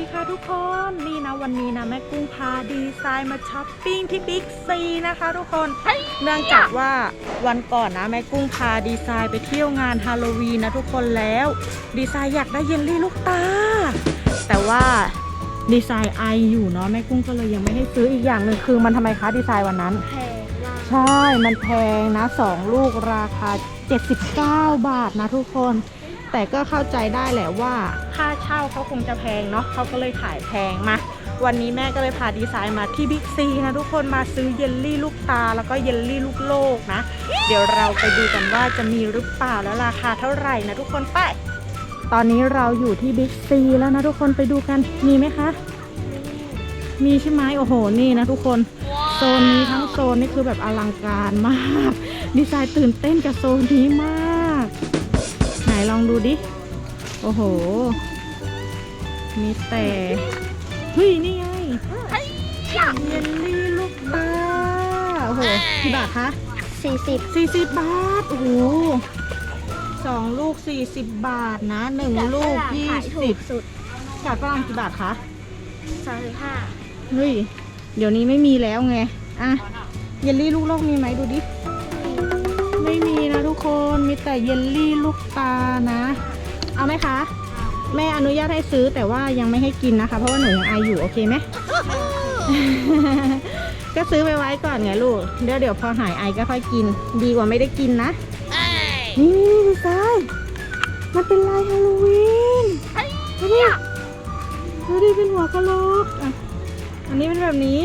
ดีค่ะทุกคนนี่นะวันนี้นะแม่กุ้งพาดีไซน์มาช้อปปิ้งที่บิ๊กซีนะคะทุกคนเนื่องจากว่าวันก่อนนะแม่กุ้งพาดีไซน์ไปเที่ยวงานฮาโลวีนนะทุกคนแล้ว ดีไซน์อยากได้เยลลี่ลูกตา แต่ว่าดีไซน์ไออยู่เนาะแม่กุ้งก็เลยยังไม่ให้ซื้ออีกอย่างหนึ่งคือมันทำไมคะดีไซน์วันนั้นแพงมากใช่มันแพงนะ2ลูกราคา 79 บาทนะทุกคน แต่ก็เข้าใจได้แหละว่าค่าเช่าเขาคงจะแพงเนาะเขาก็เลยขายแพงมาวันนี้แม่ก็เลยพาดีไซน์มาที่บิ๊กซีนะทุกคนมาซื้อเยลลี่ลูกตาแล้วก็เยลลี่ลูกโลกนะ เดี๋ยวเราไปดูกันว่าจะมีหรือเปล่าแล้วราคาเท่าไหร่นะทุกคนไป ตอนนี้เราอยู่ที่บิ๊กซีแล้วนะทุกคนไปดูกันมีไหมคะ มีใช่ไหมโอ้โหนี่นะทุกคนโซนนี้ทั้งโซนนี่คือแบบอลังการมาก ดีไซน์ตื่นเต้นกับโซนนี้มาก ไหนลองดูดิ โอ้โห มีแต่เฮ้ยนี่ไงเยลลี่ลูกตาโอ้โหกี่บาทคะสี่สิบ40บาท โอ้โหสองลูก40บาทนะหนึ่งลูกขายถูก20สุดกาดฝรั่งกี่บาทคะสามสิบห้าเฮ้ย เดี๋ยวนี้ไม่มีแล้วไง อะ เยลลี่ลูกโลกมีไหมดูดิ ไม่มีนะทุก คนมีแต่เยลลี่ลูกตานะ เอาไหมคะ แม่อนุญาตให้ซื้อแต่ว่ายังไม่ให้กินนะคะ เพราะว่าหนูยังไออยู่โอเคไหม ก็ซื้อไปไว้ก่อนไงลูก เดี๋ยวเดี๋ยวพอหายไอก็ค่อยกิน ดีกว่าไม่ได้กินนะ นี่ดีไซน์มันเป็นลายฮาโลวีนดูดิดูดิเป็นหัวกะโหลกอะอันนี้เป็นแบบนี้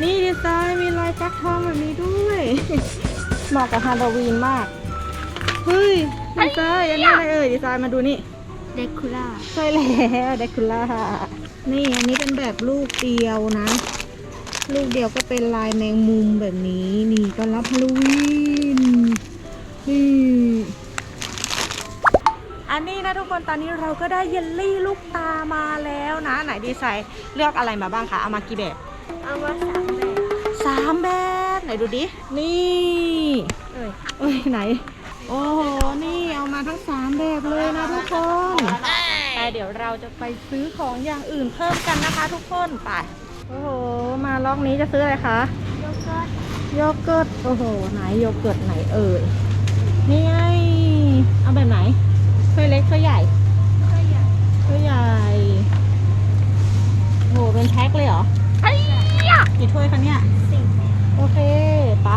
นี่ดีไซน์มีลายฟักทองแบบนี้ด้วย เหมาะกับฮาโลวีนมาก เฮ้ยดีไซน์อันนี้อะไรเอ่ยดีไซน์มาดูนี่ เดคูล่าใช่แล้วเดคูล่า นี่อันนี้เป็นแบบลูกเดียวนะ ลูกเดียวก็เป็นลายแมงมุมแบบนี้ นี่ก็รับฮาโลวีนนี่อันนี้นะทุกคนตอนนี้เราก็ได้เยลลี่ลูกตามาแล้วนะ ไหนดีไซน์เลือกอะไรมาบ้างคะเอามากี่แบบ เอามาสามแบบสามแบบไหนดูดิ นี่เอ้ยเอ้ย ไหน โอ้โห นี่เอามาทั้งสามแบบเลยนะทุกคนแต่เดี๋ยวเราจะไปซื้อของอย่างอื่นเพิ่มกันนะคะ ทุกคนไป โอ้โห มาล็อกนี้จะซื้ออะไรคะ โยเกิร์ต โยเกิร์ต โอ้โห ไหนโยเกิร์ตไหนเอ่ย นี่ไง เอาแบบไหนถ้วยเล็กถ้วยใหญ่ ก็ใหญ่ ถ้วยใหญ่ โอ้โห เป็นแพ็คเลยเหรอ กี่ถ้วยคะเนี่ย สี่แบบ โอเคปะ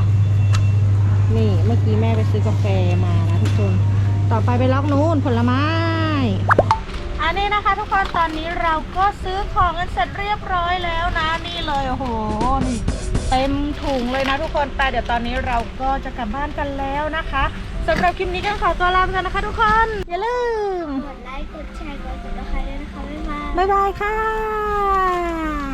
นี่เมื่อกี้แม่ไปซื้อกาแฟมานะทุกคน ต่อไปไปล็อกนู้นผลไม้ อันนี้นะคะทุกคนตอนนี้เราก็ซื้อของกันเสร็จเรียบร้อยแล้วนะนี่เลยโอ้โหนี่เต็มถุงเลยนะทุกคนแต่เดี๋ยวตอนนี้เราก็จะกลับบ้านกันแล้วนะคะสำหรับคลิปนี้ก็ขอตัวลาไปก่อนนะคะทุกคน อย่าลืม กดไลค์ กดแชร์ กดติดตามด้วยนะคะ บ๊ายบาย บ๊ายบายค่ะ